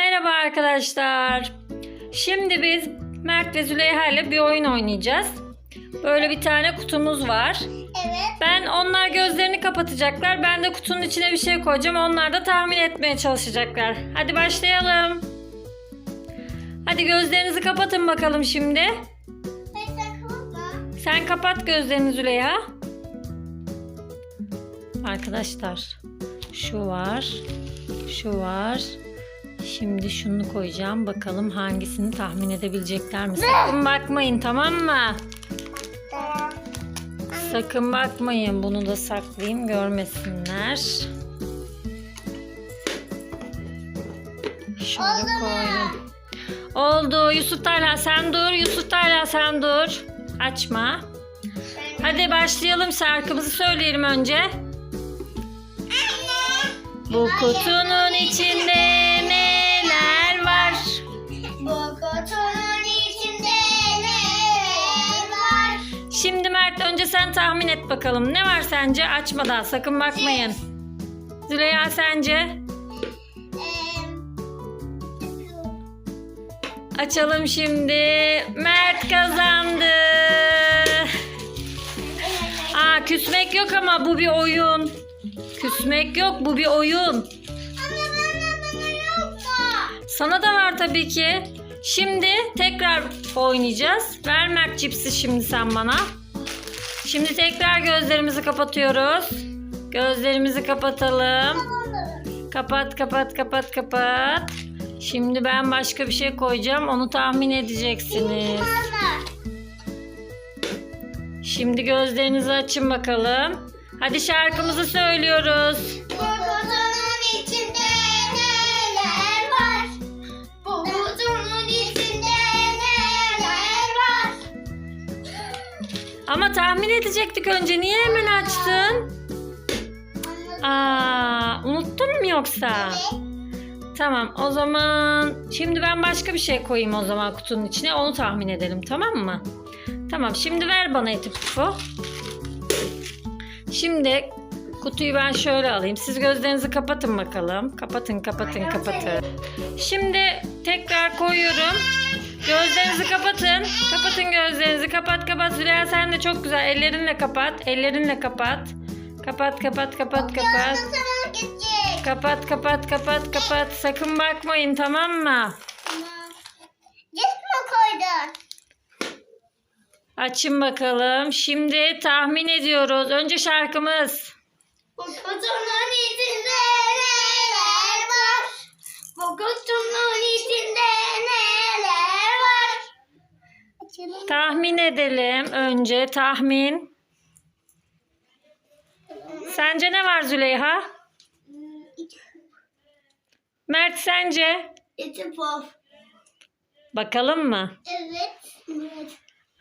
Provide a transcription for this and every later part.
Merhaba arkadaşlar. Şimdi biz Mert ve Züleyha ile bir oyun oynayacağız. Böyle bir tane kutumuz var. Evet. Ben onlar gözlerini kapatacaklar. Ben de kutunun içine bir şey koyacağım. Onlar da tahmin etmeye çalışacaklar. Hadi başlayalım. Hadi gözlerinizi kapatın bakalım şimdi. Sen kapatma. Sen kapat gözlerini Züleyha. Arkadaşlar şu var. Şu var. Şimdi şunu koyacağım. Bakalım hangisini tahmin edebilecekler mi? Sakın bakmayın tamam mı? Sakın bakmayın. Bunu da saklayayım görmesinler. Mu? koydum. Oldu. Yusuf Talha sen dur. Yusuf Talha sen dur. Açma. Hadi başlayalım şarkımızı söyleyelim önce. Bu kutunun içinde Mert önce sen tahmin et bakalım. Ne var sence? Açmadan sakın bakmayın. Züleyha sence? Açalım şimdi. Mert kazandı. Aa küsmek yok ama bu bir oyun. Küsmek yok bu bir oyun. Sana da var tabii ki. Şimdi tekrar oynayacağız. Ver Mert cipsi şimdi sen bana. Şimdi tekrar gözlerimizi kapatıyoruz. Gözlerimizi kapatalım. Kapat kapat kapat kapat. Şimdi ben başka bir şey koyacağım. Onu tahmin edeceksiniz. Şimdi gözlerinizi açın bakalım. Hadi şarkımızı söylüyoruz. Bu kutunun içinde Ama tahmin edecektik önce. Niye hemen açtın? Aa, unuttun mu yoksa? Tamam o zaman şimdi ben başka bir şey koyayım o zaman kutunun içine onu tahmin edelim tamam mı? Tamam şimdi ver bana eti pufu. Şimdi kutuyu ben şöyle alayım. Siz gözlerinizi kapatın bakalım. Kapatın kapatın kapatın. Şimdi tekrar koyuyorum. Gözlerinizi kapatın. Kapatın gözlerinizi. Kapat kapat. Züleyha sen de çok güzel. Ellerinle kapat. Ellerinle kapat. Kapat kapat kapat kapat. Kapat kapat kapat kapat. Sakın bakmayın tamam mı? Cips mi koydun? Açın bakalım. Şimdi tahmin ediyoruz. Önce şarkımız. Bu kutunun içinde neler var? Bu Tahmin edelim önce tahmin. Sence ne var Züleyha? Mert sence? İtipof. Bakalım mı? Evet.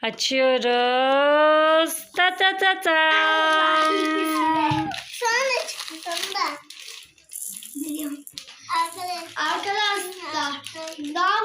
Açıyoruz. Ta ta ta ta. Sonra çıktı sonunda. Arkadaşlar. Arkadaşlar. Daha